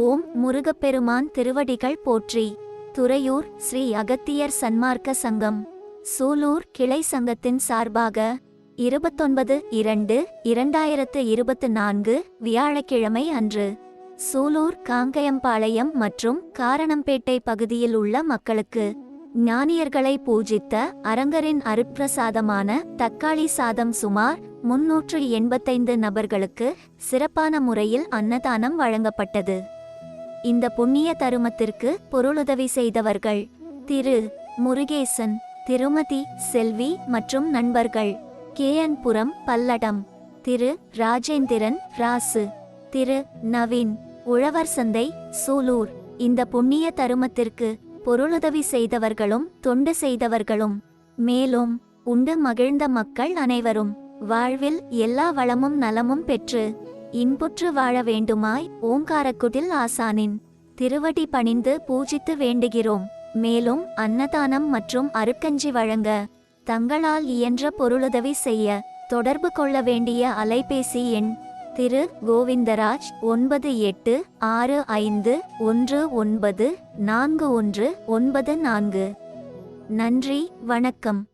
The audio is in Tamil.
ஓம் முருகப்பெருமான் திருவடிகள் போற்றி. துறையூர் ஸ்ரீ அகத்தியர் சன்மார்க்க சங்கம். சூலூர் கிளை சங்கத்தின் சார்பாக இருபத்தொன்பது இரண்டு இரண்டாயிரத்து இருபத்து நான்கு வியாழக்கிழமை அன்று சூலூர் காங்கயம்பாளையம் மற்றும் காரணம்பேட்டை பகுதியில் உள்ள மக்களுக்கு ஞானியர்களை பூஜித்த அரங்கரின் அருட்பிரசாதமான தக்காளி சாதம் சுமார் முன்னூற்று எண்பத்தைந்து நபர்களுக்கு சிறப்பான முறையில் அன்னதானம் வழங்கப்பட்டது. இந்த புண்ணிய தருமத்திற்கு பொருளுதவி செய்தவர்கள் திரு. முருகேசன் திருமதி செல்வி மற்றும் நண்பர்கள் கே அன்புரம் பல்லடம் திரு. ராஜேந்திரன் ராசு திரு. நவீன் உழவர் சந்தை சூலூர். இந்த புண்ணிய தருமத்திற்கு பொருளுதவி செய்தவர்களும் தொண்டு செய்தவர்களும் மேலும் உண்டு மகிழ்ந்த மக்கள் அனைவரும் வாழ்வில் எல்லா வளமும் நலமும் பெற்று இன்புற்று வாழ வேண்டுமாய் ஓங்காரக்குடில் ஆசானின் திருவடி பணிந்து பூஜித்து வேண்டுகிறோம். மேலும் அன்னதானம் மற்றும் அருக்கஞ்சி வழங்க தங்களால் இயன்ற பொருளுதவி செய்ய தொடர்பு கொள்ள வேண்டிய அலைபேசி எண் திரு கோவிந்தராஜ் ஒன்பது எட்டு ஆறு ஐந்து ஒன்று ஒன்பது நான்கு ஒன்று ஒன்பது நான்கு. நன்றி வணக்கம்.